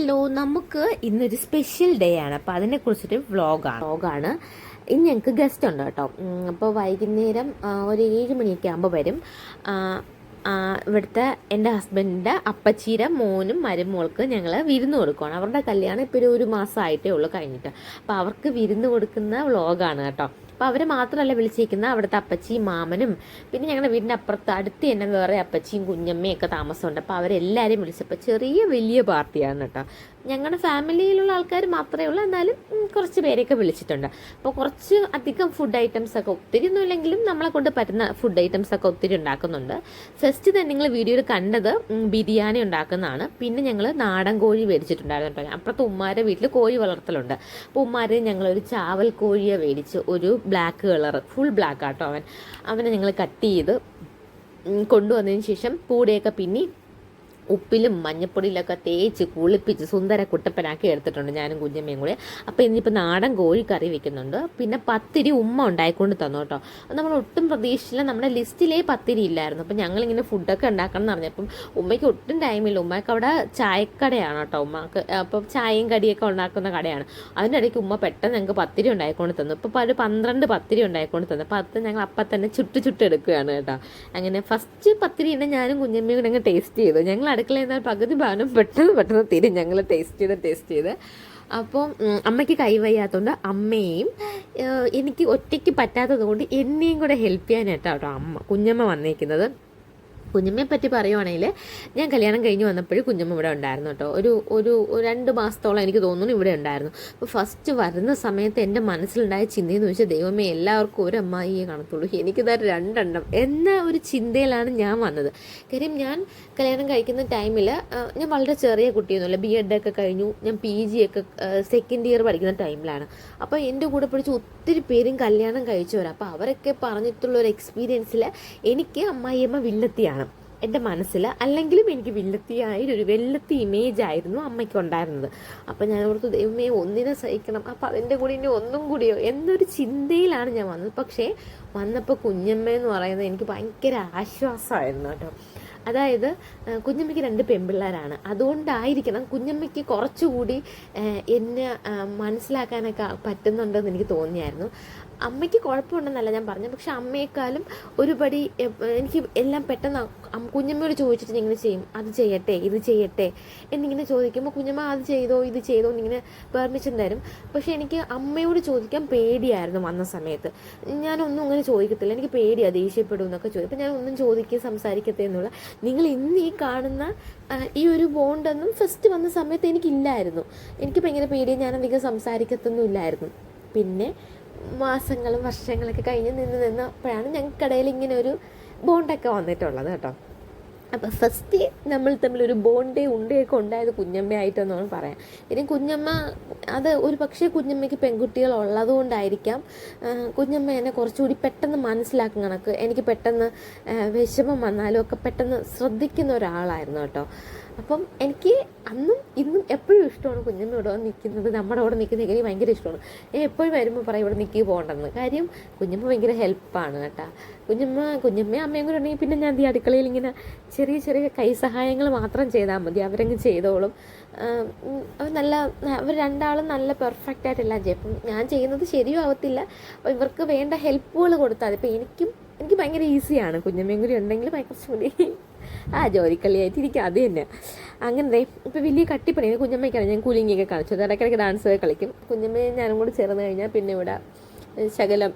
Hello നമുക്ക് ഇന്നൊരു special day ആണ്. അപ്പോൾ അതിനെ കുറിച്ചിട്ട് വ്ളോഗാണ് വ്ളോഗാണ് ഇനി ഞങ്ങൾക്ക് ഗസ്റ്റ് ഉണ്ട് കേട്ടോ. അപ്പോൾ വൈകുന്നേരം ഒരു ഏഴ് മണിയൊക്കെ ആകുമ്പോൾ വരും. ഇവിടുത്തെ എന്റെ ഹസ്ബൻഡിന്റെ അപ്പച്ചീര മോനും മരുമോൾക്ക് ഞങ്ങൾ വിരുന്ന് കൊടുക്കുകയാണ് അവരുടെ കല്യാണം ഇപ്പോൾ ഒരു ഒരു മാസമായിട്ടേ ഉള്ളൂ കഴിഞ്ഞിട്ട്. അപ്പോൾ അവർക്ക് വിരുന്ന് കൊടുക്കുന്ന വ്ളോഗാണ് കേട്ടോ. അപ്പോൾ അവരെ മാത്രമല്ല വിളിച്ചിരിക്കുന്ന അവിടുത്തെ അപ്പച്ചിയും മാമനും. പിന്നെ ഞങ്ങളുടെ വീടിന്റെ അപ്പുറത്ത് അടുത്ത് തന്നെ വേറെ അപ്പച്ചിയും കുഞ്ഞമ്മയും ഒക്കെ താമസമുണ്ട്. അപ്പോൾ അവരെല്ലാവരെയും വിളിച്ചപ്പോൾ ചെറിയ വലിയ പാർട്ടിയാണ് കേട്ടോ ഞങ്ങളുടെ ഫാമിലിയിലുള്ള ആൾക്കാർ മാത്രമേ ഉള്ളൂ. എന്നാലും കുറച്ച് പേരെയൊക്കെ വിളിച്ചിട്ടുണ്ട്. അപ്പോൾ കുറച്ച് അധികം ഫുഡ് ഐറ്റംസ് ഒക്കെ ഒത്തിരി ഒന്നും ഇല്ലെങ്കിലും നമ്മളെ കൊണ്ട് പറ്റുന്ന ഫുഡ് ഐറ്റംസ് ഒക്കെ ഒത്തിരി ഉണ്ടാക്കുന്നുണ്ട്. ഫസ്റ്റ് തന്നെ നിങ്ങൾ വീഡിയോയിൽ കണ്ടത് ബിരിയാണി ഉണ്ടാക്കുന്നതാണ്. പിന്നെ ഞങ്ങൾ നാടൻ കോഴി മേടിച്ചിട്ടുണ്ടായിരുന്നു കേട്ടോ അപ്പുറത്ത് ഉമ്മാരെ വീട്ടിൽ കോഴി വളർത്തലുണ്ട്. അപ്പോൾ ഉമ്മാരെ ഞങ്ങളൊരു ചാവൽ കോഴിയെ മേടിച്ച് ഒരു ബ്ലാക്ക് കളർ ഫുൾ ബ്ലാക്ക് ആട്ടോ അവൻ. അവനെ ഞങ്ങൾ കട്ട് ചെയ്ത് കൊണ്ടുവന്നതിന് ശേഷം പൂടെയൊക്കെ പിന്നി ഉപ്പിലും മഞ്ഞപ്പൊടിയിലൊക്കെ തേച്ച് കുളിപ്പിച്ച് സുന്ദര കുട്ടപ്പനാക്കി എടുത്തിട്ടുണ്ട് ഞാനും കുഞ്ഞമ്മയും കൂടി. അപ്പോൾ ഇന്നിപ്പോൾ നാടൻ കോഴി കറി വെക്കുന്നുണ്ട്. പിന്നെ പത്തിരി ഉമ്മ ഉണ്ടായിക്കൊണ്ട് തന്നു കേട്ടോ. അത് നമ്മൾ ഒട്ടും പ്രതീക്ഷിച്ചില്ല. നമ്മുടെ ലിസ്റ്റിലേ പത്തിരി ഇല്ലായിരുന്നു. അപ്പോൾ ഞങ്ങളിങ്ങനെ ഫുഡൊക്കെ ഉണ്ടാക്കണം എന്ന് പറഞ്ഞപ്പം ഉമ്മയ്ക്ക് ഒട്ടും ടൈമില്ല ഉമ്മയ്ക്ക് അവിടെ ചായക്കടയാണ് കേട്ടോ ഉമ്മക്ക്. അപ്പോൾ ചായയും കടിയൊക്കെ ഉണ്ടാക്കുന്ന കടയാണ്. അതിന്റെ ഇടയ്ക്ക് ഉമ്മ പെട്ടെന്ന് ഞങ്ങൾക്ക് പത്തിരി ഉണ്ടായിക്കൊണ്ട് തന്നു. ഇപ്പോൾ ഒരു പന്ത്രണ്ട് പത്തിരി ഉണ്ടായിക്കൊണ്ട് തന്നു. പത്ത് ഞങ്ങൾ അപ്പം തന്നെ ചുട്ട് ചുട്ട് എടുക്കുകയാണ് കേട്ടോ. അങ്ങനെ ഫസ്റ്റ് പത്തിരി പത്തിരിയുടെ ഞാനും കുഞ്ഞമ്മയും കൂടെ അങ്ങ് ടേസ്റ്റ് ചെയ്തു. ഞങ്ങൾ അടുക്കളയിൽ നിന്നാൽ പകുതി ഭാഗം പെട്ടെന്ന് പെട്ടെന്ന് തീരും ഞങ്ങൾ ടേസ്റ്റ് ചെയ്ത് ടേസ്റ്റ് ചെയ്ത്. അപ്പോൾ അമ്മയ്ക്ക് കൈവയ്യാത്തതുകൊണ്ട് അമ്മയും എനിക്ക് ഒറ്റയ്ക്ക് പറ്റാത്തത് കൊണ്ട് എന്നെയും കൂടെ ഹെൽപ്പ് ചെയ്യാനായിട്ടാണ് കേട്ടോ അമ്മ കുഞ്ഞമ്മ വന്നേക്കുന്നത്. കുഞ്ഞമ്മയെ പറ്റി പറയുവാണെങ്കിൽ ഞാൻ കല്യാണം കഴിഞ്ഞ് വന്നപ്പോഴും കുഞ്ഞമ്മ ഇവിടെ ഉണ്ടായിരുന്നു കേട്ടോ. ഒരു ഒരു രണ്ട് മാസത്തോളം എനിക്ക് തോന്നുന്നു ഇവിടെ ഉണ്ടായിരുന്നു. അപ്പോൾ ഫസ്റ്റ് വരുന്ന സമയത്ത് എന്റെ മനസ്സിലുണ്ടായ ചിന്തയെന്ന് വെച്ചാൽ ദൈവമേ എല്ലാവർക്കും ഒരു അമ്മായിയെ കാണത്തുള്ളൂ. എനിക്കിതാ രണ്ടെണ്ണം. എന്ന ഒരു ചിന്തയിലാണ് ഞാൻ വന്നത്. കാര്യം ഞാൻ കല്യാണം കഴിക്കുന്ന ടൈമിൽ ഞാൻ വളരെ ചെറിയ കുട്ടിയൊന്നുമല്ല. ബി എഡ് ഒക്കെ കഴിഞ്ഞു. ഞാൻ പി ജി ഒക്കെ സെക്കൻഡ് ഇയർ പഠിക്കുന്ന ടൈമിലാണ്. അപ്പോൾ എന്റെ കൂടെ പഠിച്ച ഒത്തിരി പേരും കല്യാണം കഴിച്ചവരാണ് അപ്പോൾ അവരൊക്കെ പറഞ്ഞിട്ടുള്ള ഒരു എക്സ്പീരിയൻസിൽ എനിക്ക് അമ്മായിയമ്മ വില്ലത്തിയാണ്. എന്റെ മനസ്സിൽ അല്ലെങ്കിലും എനിക്ക് വില്ലത്തിയായ ഒരു വെല്ലത്തി ഇമേജ് ആയിരുന്നു അമ്മയ്ക്ക് ഉണ്ടായിരുന്നത് അപ്പം ഞാൻ ഓർത്തു ദൈവമേ ഒന്നിനെ സഹിക്കണം. അപ്പം അതിന്റെ കൂടെ ഇനി ഒന്നും കൂടിയോ? എന്നൊരു ചിന്തയിലാണ് ഞാൻ വന്നത്. പക്ഷേ വന്നപ്പോൾ കുഞ്ഞമ്മ എന്ന് പറയുന്നത് എനിക്ക് ഭയങ്കര ആശ്വാസമായിരുന്നു കേട്ടോ. അതായത് കുഞ്ഞമ്മയ്ക്ക് രണ്ട് പെൺപിള്ളേരാണ്. അതുകൊണ്ടായിരിക്കണം കുഞ്ഞമ്മയ്ക്ക് കുറച്ചുകൂടി എന്നെ മനസ്സിലാക്കാനൊക്കെ പറ്റുന്നുണ്ടെന്ന് എനിക്ക് തോന്നിയായിരുന്നു. അമ്മയ്ക്ക് കുഴപ്പമുണ്ടെന്നല്ല ഞാൻ പറഞ്ഞത്. പക്ഷെ അമ്മയെക്കാളും ഒരുപടി എനിക്ക് എല്ലാം പെട്ടെന്ന് കുഞ്ഞമ്മയോട് ചോദിച്ചിട്ട് ഇങ്ങനെ ചെയ്യും. അത് ചെയ്യട്ടെ ഇത് ചെയ്യട്ടെ എന്നിങ്ങനെ ചോദിക്കുമ്പോൾ കുഞ്ഞമ്മ അത് ചെയ്തോ ഇത് ചെയ്തോ എന്നിങ്ങനെ പെർമിഷൻ തരും. പക്ഷെ എനിക്ക് അമ്മയോട് ചോദിക്കാൻ പേടിയായിരുന്നു വന്ന സമയത്ത്. ഞാനൊന്നും അങ്ങനെ ചോദിക്കത്തില്ല. എനിക്ക് പേടിയാണ് ദേഷ്യപ്പെടും എന്നൊക്കെ ചോദിക്കും. അപ്പം ഞാൻ ഒന്നും ചോദിക്കുക സംസാരിക്കത്തേ എന്നുള്ള. നിങ്ങൾ ഇന്ന് ഈ കാണുന്ന ഈ ഒരു ബോണ്ടൊന്നും ഫസ്റ്റ് വന്ന സമയത്ത് എനിക്കില്ലായിരുന്നു. എനിക്ക് ഭയങ്കര പേടിയാണ് ഞാനധികം സംസാരിക്കത്തൊന്നും ഇല്ലായിരുന്നു. പിന്നെ മാസങ്ങളും വർഷങ്ങളൊക്കെ കഴിഞ്ഞ് നിന്ന് നിന്ന് അപ്പോഴാണ് ഞങ്ങൾക്കിടയിൽ ഇങ്ങനെ ഒരു ബോണ്ടൊക്കെ വന്നിട്ടുള്ളത് കേട്ടോ. അപ്പോൾ ഫസ്റ്റ് നമ്മൾ തമ്മിൽ ഒരു ബോണ്ടേ ഉണ്ടയൊക്കെ ഉണ്ടായത് കുഞ്ഞമ്മയായിട്ടെന്നാണ് പറയാം. ഇനി കുഞ്ഞമ്മ അത് ഒരു പക്ഷേ കുഞ്ഞമ്മയ്ക്ക് പെൺകുട്ടികൾ ഉള്ളതുകൊണ്ടായിരിക്കാം. കുഞ്ഞമ്മ എന്നെ കുറച്ചുകൂടി പെട്ടെന്ന് മനസ്സിലാക്കും കണക്ക്. എനിക്ക് പെട്ടെന്ന് വിഷമം വന്നാലും ഒക്കെ പെട്ടെന്ന് ശ്രദ്ധിക്കുന്ന ഒരാളായിരുന്നു കേട്ടോ. അപ്പം എനിക്ക് ഇഷ്ടമാണ് കുഞ്ഞമ്മ ഇവിടെ നിൽക്കുന്നത്. നമ്മുടെ അവിടെ നിൽക്കുന്ന എനിക്ക് ഭയങ്കര ഇഷ്ടമാണ്. ഞാൻ എപ്പോഴും വരുമ്പോൾ പറയും ഇവിടെ നിൽക്കി പോകണ്ടെന്ന്. കാര്യം കുഞ്ഞമ്മ ഭയങ്കര ഹെൽപ്പാണ് കേട്ടോ. കുഞ്ഞമ്മ കുഞ്ഞമ്മയും അമ്മയും കൂടെ ഉണ്ടെങ്കിൽ പിന്നെ ഞാൻ ഈ അടുക്കളയിൽ ഇങ്ങനെ ചെറിയ ചെറിയ കൈ സഹായങ്ങൾ മാത്രം ചെയ്താൽ മതി. അവരങ്ങ് ചെയ്തോളും. അവർ നല്ല അവർ രണ്ടാളും നല്ല പെർഫെക്റ്റ് ആയിട്ടെല്ലാം ചെയ്യും അപ്പം ഞാൻ ചെയ്യുന്നത് ശരിയും ആവത്തില്ല. അപ്പോൾ ഇവർക്ക് വേണ്ട ഹെൽപ്പുകൾ കൊടുത്താൽ ഇപ്പം എനിക്കും എനിക്ക് ഭയങ്കര ഈസിയാണ് കുഞ്ഞമ്മയും കൂടി ഉണ്ടെങ്കിൽ ഭയങ്കര ആ ജോലിക്കളിയായിട്ട് ഇരിക്കും അത് തന്നെ. അങ്ങനെ ദേ ഇപ്പം വലിയ കട്ടിപ്പണി കുഞ്ഞമ്മയ്ക്കാണ് ഞാൻ കുലുങ്ങിയൊക്കെ അത് ഇടയ്ക്കിടയ്ക്ക് ഡാൻസ് കളിക്കും. കുഞ്ഞമ്മയും ഞാനും കൂടി ചേർന്ന് കഴിഞ്ഞാൽ പിന്നെ ഇവിടെ ശകലം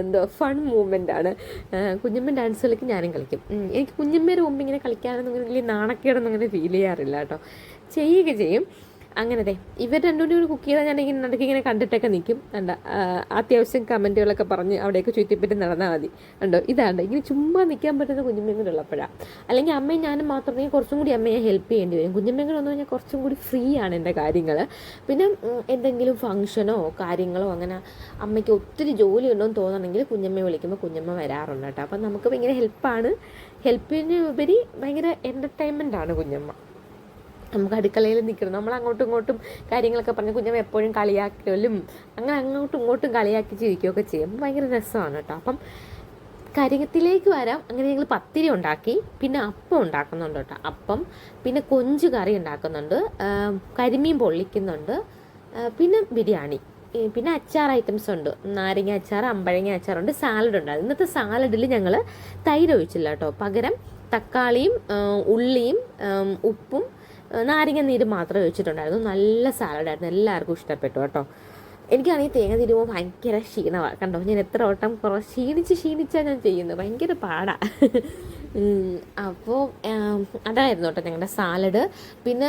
എന്തോ ഫൺ മൂവ്മെന്റ് ആണ്. കുഞ്ഞമ്മ ഡാൻസ് കളിക്കും ഞാനും കളിക്കും. എനിക്ക് കുഞ്ഞമ്മയുടെ മുമ്പ് ഇങ്ങനെ കളിക്കാനൊന്നും ഇങ്ങനെ വലിയ നാണക്കേടൊന്നും അങ്ങനെ ഫീൽ ചെയ്യാറില്ല കേട്ടോ. ചെയ്യുക ചെയ്യും. അങ്ങനെ ദേ ഇവർ രണ്ടുപേരും ഒരു കുക്ക് ചെയ്താൽ ഞാൻ ഇങ്ങനെ നടക്കി ഇങ്ങനെ കണ്ടിട്ടൊക്കെ നിൽക്കും കണ്ട അത്യാവശ്യം കമന്റുകളൊക്കെ പറഞ്ഞ് അവിടെയൊക്കെ ചുറ്റിപ്പറ്റി നടന്നാൽ മതി. ഉണ്ടോ ഇതാണ് ഇങ്ങനെ ചുമ്മാ നിൽക്കാൻ പറ്റുന്ന കുഞ്ഞമ്മയും കൂടെ അല്ലെങ്കിൽ അമ്മയും ഞാനും മാത്രമേ കുറച്ചും കൂടി അമ്മയെ ഹെൽപ്പ് ചെയ്യേണ്ടി വരും. കുഞ്ഞമ്മയും കൂടെ വന്നു കഴിഞ്ഞാൽ കുറച്ചും കൂടി ഫ്രീ ആണ് എന്റെ കാര്യങ്ങൾ. പിന്നെ എന്തെങ്കിലും ഫംഗ്ഷനോ കാര്യങ്ങളോ അങ്ങനെ അമ്മയ്ക്ക് ഒത്തിരി ജോലി ഉണ്ടോയെന്ന് തോന്നണമെങ്കിൽ കുഞ്ഞമ്മയെ വിളിക്കുമ്പോൾ കുഞ്ഞമ്മ വരാറുണ്ട് കേട്ടോ. അപ്പം നമുക്ക് ഭയങ്കര ഹെൽപ്പാണ് ഹെൽപ്പിന് ഉപരി ഭയങ്കര എന്റർടൈൻമെന്റ് ആണ് കുഞ്ഞമ്മ. നമുക്ക് അടുക്കളയിൽ നിൽക്കണം. നമ്മൾ അങ്ങോട്ടും ഇങ്ങോട്ടും കാര്യങ്ങളൊക്കെ പറഞ്ഞ് കുഞ്ഞമ്മ എപ്പോഴും കളിയാക്കലും അങ്ങനെ അങ്ങോട്ടും ഇങ്ങോട്ടും കളിയാക്കി ചിരിക്കുകയൊക്കെ ചെയ്യും. ഭയങ്കര രസമാണ് കേട്ടോ. അപ്പം കരികത്തിലേക്ക് വരാം. അങ്ങനെ ഞങ്ങൾ പത്തിരി ഉണ്ടാക്കി പിന്നെ അപ്പം ഉണ്ടാക്കുന്നുണ്ട് കേട്ടോ. അപ്പം പിന്നെ കൊഞ്ച് കറി ഉണ്ടാക്കുന്നുണ്ട് കരിമീൻ പൊള്ളിക്കുന്നുണ്ട് പിന്നെ ബിരിയാണി. പിന്നെ അച്ചാർ ഐറ്റംസ് ഉണ്ട്. നാരങ്ങ അച്ചാർ അമ്പഴങ്ങ അച്ചാറുണ്ട് സാലഡ് ഉണ്ട്. ഇന്നത്തെ സാലഡിൽ ഞങ്ങൾ തൈര് ഒഴിച്ചില്ല കേട്ടോ. പകരം തക്കാളിയും ഉള്ളിയും ഉപ്പും നാരങ്ങ നീര് മാത്രമേ ഒഴിച്ചിട്ടുണ്ടായിരുന്നു. നല്ല സാലഡായിരുന്നു എല്ലാവർക്കും ഇഷ്ടപ്പെട്ടു കേട്ടോ. എനിക്കാണെങ്കിൽ തേങ്ങ തിരുമ്പോൾ ഭയങ്കര ക്ഷീണമാണ് കണ്ടോ? ഞാൻ എത്ര വട്ടം കുറേ ക്ഷീണിച്ച് ക്ഷീണിച്ചാണ് ഞാൻ ചെയ്യുന്നത്. ഭയങ്കര പാടാ. അപ്പോൾ അതായിരുന്നു കേട്ടോ ഞങ്ങളുടെ സാലഡ് പിന്നെ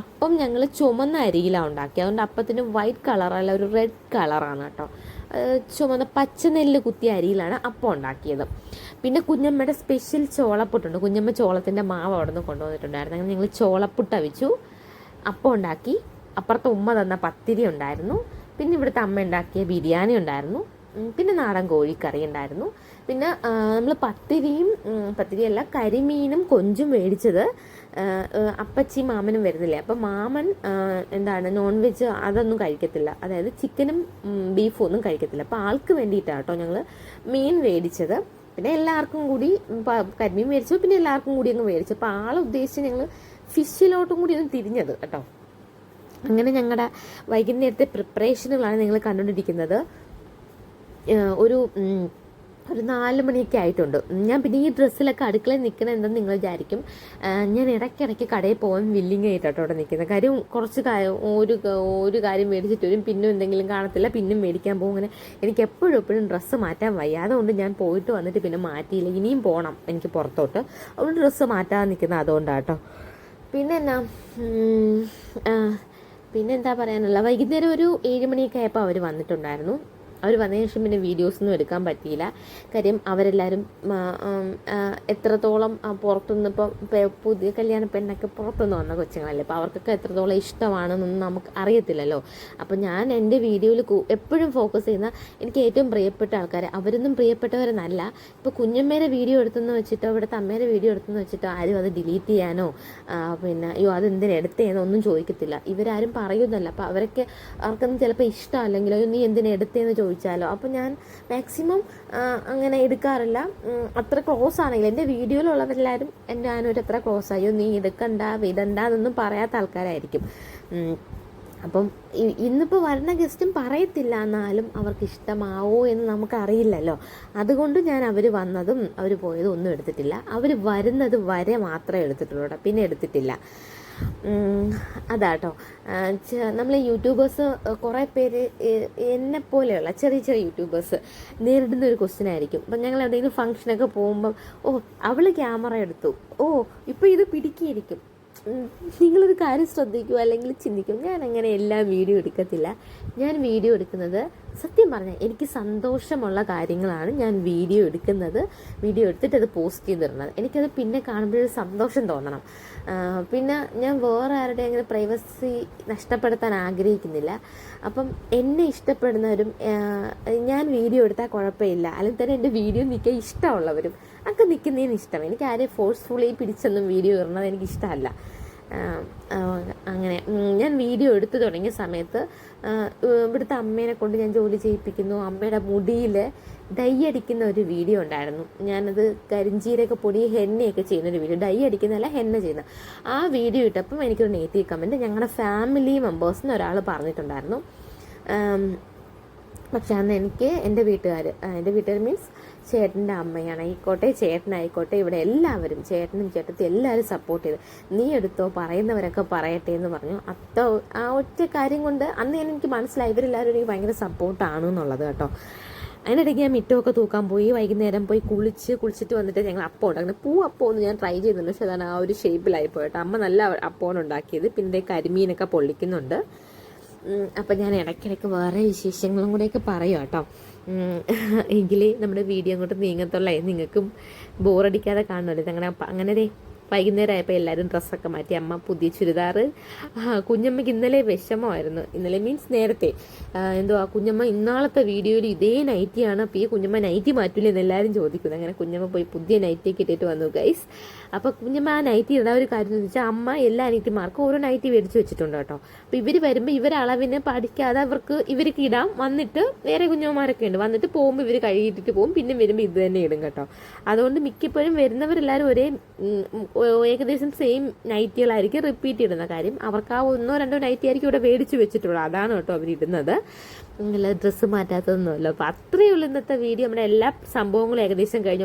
അപ്പം ഞങ്ങൾ ചുമന്ന അരിയിലാണ് ഉണ്ടാക്കി അതുകൊണ്ട് അപ്പത്തിന് വൈറ്റ് കളറല്ല ഒരു റെഡ് കളറാണ് കേട്ടോ. ചുമന്ന പച്ചനെല്ല് കുത്തിയ അരിയിലാണ് അപ്പം ഉണ്ടാക്കിയത്. പിന്നെ കുഞ്ഞമ്മയുടെ സ്പെഷ്യൽ ചോളപ്പുട്ടുണ്ട്. കുഞ്ഞമ്മ ചോളത്തിന്റെ മാവ് അവിടെ നിന്ന് കൊണ്ടുവന്നിട്ടുണ്ടായിരുന്നു. അങ്ങനെ ഞങ്ങൾ ചോളപ്പുട്ട വെച്ചു അപ്പം ഉണ്ടാക്കി. അപ്പുറത്ത് ഉമ്മ തന്ന പത്തിരി ഉണ്ടായിരുന്നു. പിന്നെ ഇവിടുത്തെ അമ്മ ഉണ്ടാക്കിയ ബിരിയാണി ഉണ്ടായിരുന്നു. പിന്നെ നാടൻ കോഴിക്കറി ഉണ്ടായിരുന്നു. പിന്നെ നമ്മൾ പത്തിരിയും പത്തിരിയല്ല കരിമീനും കൊഞ്ചും മേടിച്ചത് അപ്പച്ചി മാമനും വരുന്നില്ലേ? അപ്പം മാമൻ എന്താണ് നോൺ വെജ് അതൊന്നും കഴിക്കത്തില്ല. അതായത് ചിക്കനും ബീഫും ഒന്നും കഴിക്കത്തില്ല. അപ്പോൾ ആൾക്ക് വേണ്ടിയിട്ടാണ് കേട്ടോ ഞങ്ങൾ മീൻ മേടിച്ചത് പിന്നെ എല്ലാവർക്കും കൂടി കരിമീൻ മേടിച്ചു പിന്നെ എല്ലാവർക്കും കൂടി അങ്ങ് മേടിച്ചു അപ്പോൾ ആളെ ഉദ്ദേശിച്ച് ഞങ്ങൾ ഫിഷിലോട്ടും കൂടി ഒന്ന് തിരിഞ്ഞത് കേട്ടോ. അങ്ങനെ ഞങ്ങളുടെ വൈകുന്നേരത്തെ പ്രിപ്പറേഷനുകളാണ് നിങ്ങൾ കണ്ടുകൊണ്ടിരിക്കുന്നത് ഒരു ഒരു നാല് മണിയൊക്കെ ആയിട്ടുണ്ട്. ഞാൻ പിന്നെ ഈ ഡ്രസ്സിലൊക്കെ അടുക്കളയിൽ നിൽക്കണ എന്തെന്ന് നിങ്ങൾ വിചാരിക്കും. ഞാൻ ഇടയ്ക്കിടയ്ക്ക് കടയിൽ പോകാൻ വില്ലിങ് ആയിട്ടാട്ടോ അവിടെ നിൽക്കുന്നത്. കാര്യം കുറച്ച് കാര്യം ഒരു ഒരു കാര്യം മേടിച്ചിട്ട് വരും. പിന്നും എന്തെങ്കിലും കാണത്തില്ല പിന്നും മേടിക്കാൻ പോകും. അങ്ങനെ എനിക്ക് എപ്പോഴും എപ്പോഴും ഡ്രസ്സ് മാറ്റാൻ വയ്യ. അതുകൊണ്ട് ഞാൻ പോയിട്ട് വന്നിട്ട് പിന്നെ മാറ്റിയില്ല. ഇനിയും പോകണം എനിക്ക് പുറത്തോട്ട്. അതുകൊണ്ട് ഡ്രസ്സ് മാറ്റാതെ നിൽക്കുന്നത് അതുകൊണ്ടാണ് കേട്ടോ പിന്നെ എന്നാ പിന്നെന്താ പറയാനുള്ള വൈകുന്നേരം ഒരു ഏഴ് മണിയൊക്കെ ആയപ്പോൾ അവർ വന്നിട്ടുണ്ടായിരുന്നു. അവർ വന്നതിന് ശേഷം പിന്നെ വീഡിയോസൊന്നും എടുക്കാൻ പറ്റിയില്ല. കാര്യം അവരെല്ലാവരും എത്രത്തോളം പുറത്തുനിന്ന് ഇപ്പോൾ പുതിയ കല്യാണ പെണ്ണൊക്കെ പുറത്തുനിന്ന് വന്ന കൊച്ചുങ്ങളല്ലേ? അപ്പോൾ അവർക്കൊക്കെ എത്രത്തോളം ഇഷ്ടമാണെന്നൊന്നും നമുക്ക് അറിയത്തില്ലല്ലോ. അപ്പോൾ ഞാൻ എന്റെ വീഡിയോയിൽ എപ്പോഴും ഫോക്കസ് ചെയ്യുന്ന എനിക്ക് ഏറ്റവും പ്രിയപ്പെട്ട ആൾക്കാരെ അവരൊന്നും പ്രിയപ്പെട്ടവരെന്നല്ല. ഇപ്പോൾ കുഞ്ഞമ്മേരെ വീഡിയോ എടുത്തെന്ന് വെച്ചിട്ടോ ഇവിടുത്തെ അമ്മേരെ വീഡിയോ എടുത്തെന്ന് വെച്ചിട്ടോ ആരും അത് ഡിലീറ്റ് ചെയ്യാനോ പിന്നെ അയ്യോ അത് എന്തിനാ എടുത്തേന്നോ ഒന്നും ചോദിക്കത്തില്ല. ഇവരാരും പറയുന്നല്ല അപ്പോൾ അവരൊക്കെ അവർക്കൊന്നും ചിലപ്പോൾ ഇഷ്ടമല്ലെങ്കിലോ അയ്യോ നീ എന്തിനാ എടുത്തേന്ന് ചോദിച്ചാലോ? അപ്പോൾ ഞാൻ മാക്സിമം അങ്ങനെ എടുക്കാറില്ല. അത്ര ക്ലോസ് ആണെങ്കിൽ എന്റെ വീഡിയോയിലുള്ളവരെല്ലാവരും എന്റെ ആനൂര് അത്ര ക്ലോസ് ആയോ? നീ എടുക്കണ്ട വിടണ്ട എന്നൊന്നും പറയാത്ത ആൾക്കാരായിരിക്കും. അപ്പം ഇന്നിപ്പോൾ വരുന്ന ഗസ്റ്റും പറയത്തില്ല എന്നാലും അവർക്ക് ഇഷ്ടമാവോ എന്ന് നമുക്കറിയില്ലല്ലോ. അതുകൊണ്ട് ഞാൻ അവർ വന്നതും അവർ പോയതും ഒന്നും എടുത്തിട്ടില്ല. അവർ വരുന്നത് വരെ മാത്രമേ എടുത്തിട്ടുള്ളൂ പിന്നെ എടുത്തിട്ടില്ല. അതാട്ടോ. നമ്മൾ യൂട്യൂബേഴ്സ് കുറേ പേര് എന്നെ പോലെയുള്ള ചെറിയ ചെറിയ യൂട്യൂബേഴ്സ് നേരിടുന്ന ഒരു ക്വസ്റ്റ്യൻ ആയിരിക്കും. അപ്പം ഞങ്ങൾ എന്തെങ്കിലും ഫംഗ്ഷനൊക്കെ പോകുമ്പം ഓ അവൾ ക്യാമറ എടുത്തു. ഓ ഇപ്പോൾ ഇത് പിടിക്കിയിരിക്കും. നിങ്ങളൊരു കാര്യം ശ്രദ്ധിക്കുക അല്ലെങ്കിൽ ചിന്തിക്കും. ഞാൻ അങ്ങനെ എല്ലാം വീഡിയോ എടുക്കത്തില്ല. ഞാൻ വീഡിയോ എടുക്കുന്നത് സത്യം പറഞ്ഞാൽ എനിക്ക് സന്തോഷമുള്ള കാര്യങ്ങളാണ് ഞാൻ വീഡിയോ എടുക്കുന്നത്. വീഡിയോ എടുത്തിട്ട് അത് പോസ്റ്റ് ചെയ്തിടുന്നത്. എനിക്കത് പിന്നെ കാണുമ്പോഴൊരു സന്തോഷം തോന്നണം. പിന്നെ ഞാൻ വേറെ ആരുടെ അങ്ങനെ പ്രൈവസി നഷ്ടപ്പെടുത്താൻ ആഗ്രഹിക്കുന്നില്ല. അപ്പം എന്നെ ഇഷ്ടപ്പെടുന്നവരും ഞാൻ വീഡിയോ എടുത്താൽ കുഴപ്പമില്ല. അല്ലെങ്കിൽ തന്നെ എന്റെ വീഡിയോ നിൽക്കാൻ ഇഷ്ടമുള്ളവരും. ഒക്കെ നിൽക്കുന്നതിന് ഇഷ്ടം. എനിക്ക് ആരെയും ഫോഴ്സ്ഫുള്ളി പിടിച്ചൊന്നും വീഡിയോ ഇടുന്നത് എനിക്ക് ഇഷ്ടമല്ല അങ്ങനെ. ഞാൻ വീഡിയോ എടുത്തു തുടങ്ങിയ സമയത്ത് ഇവിടുത്തെ അമ്മേനെ കൊണ്ട് ഞാൻ ജോലി ചെയ്യിപ്പിക്കുന്നു. അമ്മയുടെ മുടിയിൽ ഡൈ അടിക്കുന്ന ഒരു വീഡിയോ ഉണ്ടായിരുന്നു. ഞാനത് കരിഞ്ചീരക പൊടി ഹെന്നയൊക്കെ ചെയ്യുന്ന ഒരു വീഡിയോ ഡൈ അടിക്കുന്നതല്ല ഹെന്ന ചെയ്യുന്ന. ആ വീഡിയോ ഇട്ടപ്പം എനിക്കൊരു നെഗറ്റീവ് കമന്റ് ഞങ്ങളുടെ ഫാമിലി മെമ്പേഴ്സിന് ഒരാൾ പറഞ്ഞിട്ടുണ്ടായിരുന്നു. പക്ഷെ അന്ന് എനിക്ക് എന്റെ വീട്ടുകാർ എന്റെ വീട്ടുകാർ മീൻസ് ചേട്ടന്റെ അമ്മയാണായിക്കോട്ടെ ചേട്ടനായിക്കോട്ടെ ഇവിടെ എല്ലാവരും ചേട്ടനും ചേട്ടത്തി എല്ലാവരും സപ്പോർട്ട് ചെയ്ത്. നീ എടുത്തോ പറയുന്നവരൊക്കെ പറയട്ടെ എന്ന് പറഞ്ഞു. അത്ത ആ ഒറ്റ കാര്യം കൊണ്ട് അന്ന് എനിക്ക് മനസ്സിലായി ഇവരെല്ലാവരും എനിക്ക് ഭയങ്കര സപ്പോർട്ടാണ് എന്നുള്ളത് കേട്ടോ. അതിനിടയ്ക്ക് ഞാൻ മിറ്റമൊക്കെ തൂക്കാൻ പോയി വൈകുന്നേരം പോയി കുളിച്ച് കുളിച്ചിട്ട് വന്നിട്ട് ഞങ്ങൾ അപ്പം ഉണ്ടാക്കുന്നത് പൂ അപ്പം ഒന്ന് ഞാൻ ട്രൈ ചെയ്തിട്ടുണ്ട്. പക്ഷെ അതാണ് ആ ഒരു ഷേപ്പിലായി പോയിട്ട്. അമ്മ നല്ല അപ്പമാണ് ഉണ്ടാക്കിയത് പിന്നെ കരിമീനൊക്കെ പൊള്ളിക്കുന്നുണ്ട്. അപ്പം ഞാൻ ഇടയ്ക്കിടയ്ക്ക് വേറെ വിശേഷങ്ങളും കൂടെയൊക്കെ പറയാം കേട്ടോ. എങ്കിലേ നമ്മുടെ വീഡിയോ അങ്ങോട്ട് നീങ്ങത്തുള്ളേ. നിങ്ങൾക്കും ബോറടിക്കാതെ കാണുമല്ലോ അങ്ങനെ അങ്ങനെ വൈകുന്നേരം ആയപ്പോൾ എല്ലാവരും ഡ്രസ്സൊക്കെ മാറ്റി അമ്മ പുതിയ ചുരിദാർ കുഞ്ഞമ്മയ്ക്ക് ഇന്നലെ വിഷമമായിരുന്നു. ഇന്നലെ മീൻസ് നേരത്തെ. എന്തോ ആ, കുഞ്ഞമ്മ ഇന്നാളത്തെ വീഡിയോയിൽ ഇതേ നൈറ്റിയാണ്. അപ്പോൾ ഈ കുഞ്ഞമ്മ നൈറ്റി മാറ്റില്ല എന്ന് എല്ലാവരും ചോദിക്കുന്നു. അങ്ങനെ കുഞ്ഞമ്മ പോയി പുതിയ നൈറ്റിയൊക്കെ ഇട്ടിട്ട് വന്നു ഗൈസ് അപ്പോൾ കുഞ്ഞമ്മ ആ നൈറ്റി ഇടാൻ ഒരു കാര്യം എന്ന് വെച്ചാൽ അമ്മ എല്ലാ നൈറ്റിമാർക്കും ഓരോ നൈറ്റി മേടിച്ച് വെച്ചിട്ടുണ്ട് കേട്ടോ. അപ്പോൾ ഇവർ വരുമ്പോൾ ഇവരെ അളവിന് പഠിക്കാതെ അവർക്ക് ഇവർക്ക് ഇടാം. വന്നിട്ട് വേറെ കുഞ്ഞമ്മമാരൊക്കെ ഉണ്ട്. വന്നിട്ട് പോകുമ്പോൾ ഇവർ കഴുകിയിട്ടിട്ട് പോകും. പിന്നെ വരുമ്പോൾ ഇത് തന്നെ ഇടും കേട്ടോ. അതുകൊണ്ട് മിക്കപ്പോഴും വരുന്നവരെല്ലാവരും ഒരേ ഏകദേശം സെയിം നൈറ്റികളായിരിക്കും റിപ്പീറ്റ് ഇടുന്ന കാര്യം. അവർക്ക് ആ ഒന്നോ രണ്ടോ നൈറ്റി ആയിരിക്കും ഇവിടെ മേടിച്ച് വെച്ചിട്ടുള്ളത് അതാണ് കേട്ടോ അവർ ഇടുന്നത്. ഡ്രസ്സ് മാറ്റാത്തതൊന്നുമല്ല. അപ്പോൾ അത്രയേ ഉള്ളൂ ഇന്നത്തെ വീഡിയോ നമ്മുടെ എല്ലാ സംഭവങ്ങളും ഏകദേശം കഴിഞ്ഞു.